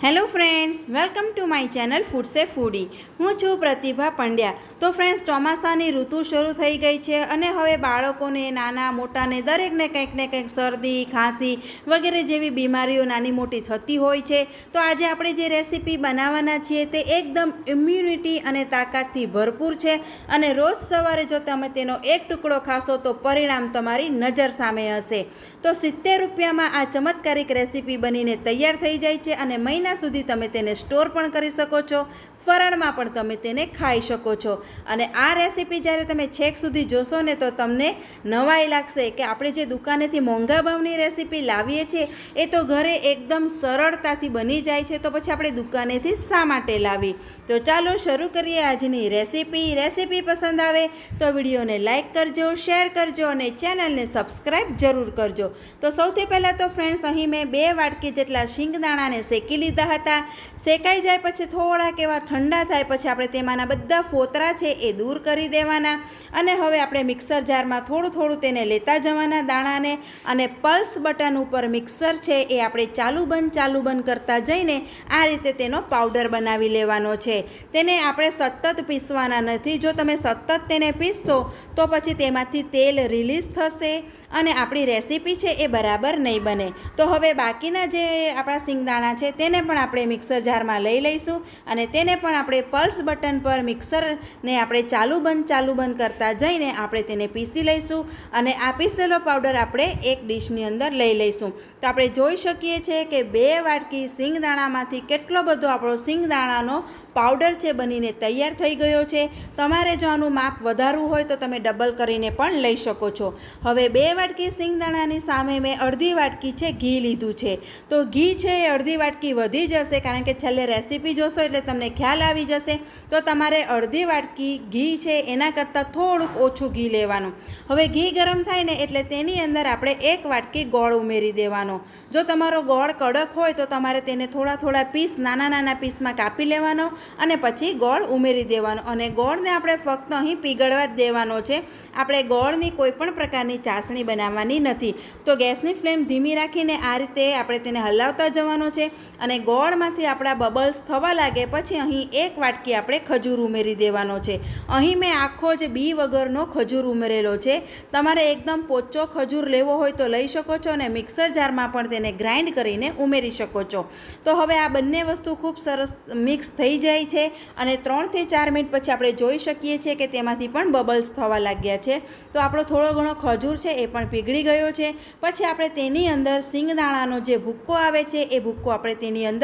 Hello friends welcome to my channel food સે foodie હું છું પ્રતિભા પંડ્યા. તો ફ્રેન્ડ્સ ચોમાસાની ઋતુ શરૂ થઈ ગઈ છે અને હવે બાળકોને, નાના, મોટાને, દરેકને કંઈક ને કંઈક શરદી, ખાંસી વગેરે જેવી બીમારીઓ નાની મોટી થતી હોય છે. તો આજે આપણે જે રેસીપી બનાવવાના છીએ તે એકદમ ઇમ્યુનિટી અને તાકાતથી ભરપૂર છે અને રોજ સવારે જો તમે તેનો એક ટુકડો ખાશો તો પરિણામ તમારી નજર સામે હશે. તો સિત્તેર રૂપિયામાં આ ચમત્કારિક રેસીપી બનીને તૈયાર થઈ જાય છે અને મહિના સુધી તમે તેને સ્ટોર પણ કરી શકો છો, ફરણમાં પણ તમે તેને ખાઈ શકો છો. અને આ રેસીપી જ્યારે તમે છેક સુધી જોશો ને તો તમને નવાઈ લાગશે કે આપણે જે દુકાનેથી મોંઘા ભાવની રેસીપી લાવીએ છીએ, એ તો ઘરે એકદમ સરળતાથી બની જાય છે, તો પછી આપણે દુકાનેથી શા માટે લાવી? તો ચાલો શરૂ કરીએ આજની રેસીપી. રેસીપી પસંદ આવે તો વિડીયોને લાઇક કરજો, શેર કરજો અને ચેનલને સબસ્ક્રાઈબ જરૂર કરજો. તો સૌથી પહેલાં તો ફ્રેન્ડ્સ અહીં મેં બે વાટકી જેટલા શિંગદાણાને શેકી લીધા હતા. શેકાઈ જાય પછી થોડાક એવા ઠંડા થાય પછી આપણે તેમાંના બધા ફોતરા છે એ દૂર કરી દેવાના. અને હવે આપણે મિક્સર જારમાં થોડું થોડું તેને લેતા જવાના દાણાને. અને પલ્સ બટન ઉપર મિક્સર છે એ આપણે ચાલુ બંધ ચાલુ બંધ કરતા જઈને આ રીતે તેનો પાવડર બનાવી લેવાનો છે. તેને આપણે સતત પીસવાના નથી. જો તમે સતત તેને પીસશો તો પછી તેમાંથી તેલ રિલીઝ થશે અને આપણી રેસીપી છે એ બરાબર નહીં બને. તો હવે બાકીના જે આપણા સિંગદાણા છે તેને પણ આપણે મિક્સર જારમાં લઈ લઈશું અને તેને પણ આપણે પલ્સ બટન પર મિક્સરને આપણે ચાલુ બંધ ચાલુ બંધ કરતા જઈને આપણે તેને પીસી લઈશું અને આ પીસેલો પાવડર આપણે એક ડીશની અંદર લઈ લઈશું. તો આપણે જોઈ શકીએ છીએ કે બે વાટકી સિંગદાણામાંથી કેટલો બધો આપણો સિંગદાણાનો પાવડર છે બનીને તૈયાર થઈ ગયો છે. તમારે જો આનું માપ વધારવું હોય તો તમે ડબલ કરીને પણ લઈ શકો છો. હવે બે વાટકી સિંગદાણાની સામે મેં અડધી વાટકી છે ઘી લીધું છે. તો ઘી છે એ અડધી વાટકી વધી જશે, કારણ કે છેલ્લે રેસીપી જોશો એટલે તમને ખ્યાલ આવી જશે. તો તમારે અડધી વાટકી ઘી છે, એના કરતાં થોડુંક ઓછું ઘી લેવાનું. હવે ઘી ગરમ થાય ને એટલે તેની અંદર આપણે એક વાટકી ગોળ ઉમેરી દેવાનો. જો તમારો ગોળ કડક હોય તો તમારે તેને થોડા થોડા પીસ, નાના નાના પીસમાં કાપી લેવાનો અને પછી ગોળ ઉમેરી દેવાનો. અને ગોળને આપણે ફક્ત અહીં પીગળવા જ દેવાનો છે. આપણે ગોળની કોઈપણ પ્રકારની ચાસણી બનાવવાની નથી. તો ગેસની ફ્લેમ ધીમી રાખીને આ રીતે આપણે તેને હલાવતા જવાનો છે. અને ગોળમાંથી આપણા બબલ્સ થવા લાગે પછી અહીં એક વાટકી આપણે ખજૂર ઉમેરી દેવાનો છે. અહીં મેં આખો જ બી વગરનો ખજૂર ઉમેરેલો છે. તમારે એકદમ પોચો ખજૂર લેવો હોય તો લઈ શકો છો અને મિક્સર જારમાં પણ તેને ગ્રાઇન્ડ કરીને ઉમેરી શકો છો. તો હવે આ બંને વસ્તુ ખૂબ સરસ મિક્સ થઈ જાય છે અને ત્રણથી ચાર મિનિટ પછી આપણે જોઈ શકીએ છીએ કે તેમાંથી પણ બબલ્સ થવા લાગ્યા છે. તો આપણો થોડો ઘણો ખજૂર છે એ પણ પીગળી ગયો છે. પછી આપણે તેની અંદર સિંગદાણાનો જે ભૂક્કો આવે છે એ ભૂક્કો આપણે તેની અંદર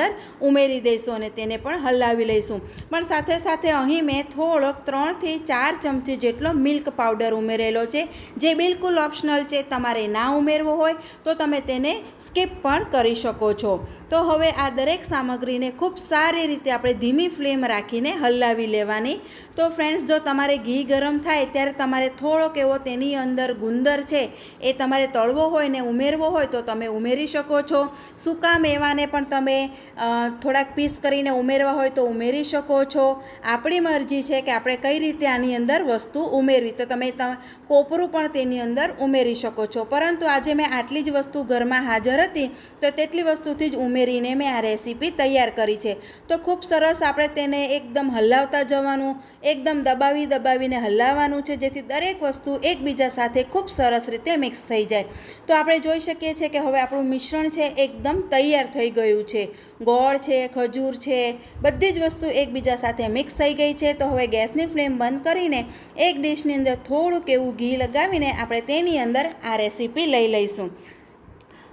ઉમેરી દઈશું અને તેને પણ હલાવી લઈશું. પણ સાથે સાથે અહીં મેં થોડોક ત્રણથી ચાર ચમચી જેટલો મિલ્ક પાવડર ઉમેરેલો છે, જે બિલકુલ ઓપ્શનલ છે, તમારે ના ઉમેરવો હોય તો તમે તેને સ્કીપ પણ કરી શકો છો. તો હવે આ દરેક સામગ્રીને ખૂબ સારી રીતે આપણે ધીમી ફ્લેમ રાખીને હલાવી લેવાની. તો ફ્રેન્ડ્સ, જો તમારે ઘી ગરમ થાય ત્યારે તમારે થોડોક એવો તેની અંદર ગુંદર છે, એ તમારે તળવો હોય ને ઉમેરવો હોય તો તમે ઉમેરી શકો છો. સૂકા મેવાને પણ તમે થોડાક પીસ કરીને ઉમેરવા હોય તો ઉમેરી શકો છો. આપણી મરજી છે કે આપણે કઈ રીતે આની અંદર વસ્તુ ઉમેરવી. તો તમે કોપરું પણ તેની અંદર ઉમેરી શકો છો. પરંતુ આજે મેં આટલી જ વસ્તુ ઘરમાં હાજર હતી, તો તેટલી વસ્તુથી જ ઉમેરીને મેં આ રેસીપી તૈયાર કરી છે. તો ખૂબ સરસ આપણે તેને એકદમ હલાવતા જવાનું, એકદમ દબાવી દબાવીને હલાવવાનું છે, જેથી દરેક વસ્તુ એકબીજા સાથે ખૂબ સરસ રીતે મિક્સ થઈ જાય. તો આપણે જોઈ શકીએ છીએ કે હવે આપણું મિશ્રણ છે, એકદમ તૈયાર થઈ ગયું છે. ગોળ છે, ખજૂર છે, બધી જ વસ્તુ એકબીજા સાથે મિક્સ થઈ ગઈ છે. તો હવે ગેસની ફ્લેમ બંધ કરીને એક ડીશની અંદર થોડુંક એવું ઘી લગાવીને આપણે તેની અંદર આ રેસીપી લઈ લઈશું.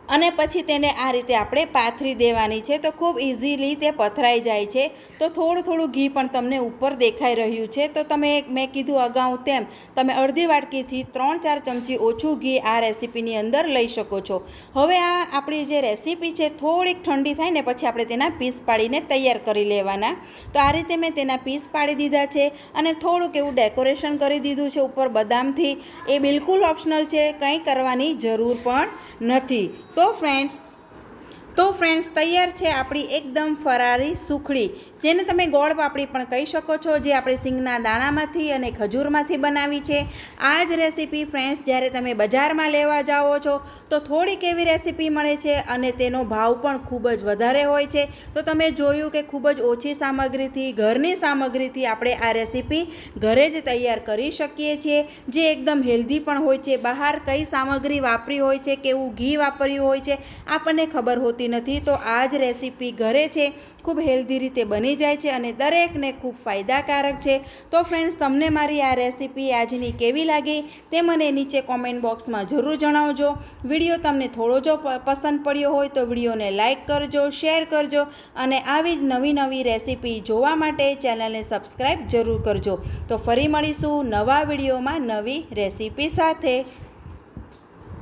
અને પછી તેને આ રીતે આપણે પાથરી દેવાની છે. તો ખૂબ ઇઝીલી તે પથરાઈ જાય છે. તો થોડું થોડું ઘી પણ તમને ઉપર દેખાઈ રહ્યું છે. તો તમે મેં કીધું અગાઉ તેમ, તમે અડધી વાટકીથી ત્રણ ચાર ચમચી ઓછું ઘી આ રેસીપીની અંદર લઈ શકો છો. હવે આ આપણી જે રેસીપી છે, થોડીક ઠંડી થાય ને પછી આપણે તેના પીસ પાડીને તૈયાર કરી લેવાના. તો આ રીતે મેં તેના પીસ પાડી દીધા છે અને થોડુંક એવું ડેકોરેશન કરી દીધું છે ઉપર બદામથી. એ બિલકુલ ઓપ્શનલ છે, કંઈ કરવાની જરૂર પણ નથી. તો ફ્રેન્ડ્સ તો ફ્રેન્ડ્સ તૈયાર છે આપણી એકદમ ફરારી સુખડી. જેને તમે ગોળ પાપડી પણ કહી શકો છો, જે આપણે સિંગના દાણામાંથી અને ખજૂરમાંથી બનાવી છે. આ જ રેસીપી ફ્રેન્ડ્સ, જ્યારે તમે બજારમાં લેવા જાઓ છો, તો થોડીક એવી રેસીપી મળે છે અને તેનો ભાવ પણ ખૂબ જ વધારે હોય છે. તો તમે જોયું કે ખૂબ જ ઓછી સામગ્રીથી, ઘરની સામગ્રીથી આપણે આ રેસીપી ઘરે જ તૈયાર કરી શકીએ છીએ, જે એકદમ હેલ્ધી પણ હોય છે. બહાર કઈ સામગ્રી વાપરી હોય છે, કેવું ઘી વાપર્યું હોય છે, આપણને ખબર હોતી નથી. તો આ જ રેસીપી ઘરે છે. ખૂબ હેલ્ધી રીતે બની જાય છે અને દરેકને ખૂબ ફાયદાકારક છે. તો ફ્રેન્ડ્સ તમને મારી આ રેસીપી આજની કેવી લાગી તે મને નીચે કોમેન્ટ બોક્સમાં જરૂર જણાવજો. વીડિયો તમને થોડો જો પસંદ પડ્યો હોય તો વિડીયોને લાઇક કરજો શેર કરજો અને આવી જ નવી નવી રેસીપી જોવા માટે ચેનલને સબસ્ક્રાઈબ જરૂર કરજો. તો ફરી મળીશું નવા વિડીયોમાં નવી રેસીપી સાથે.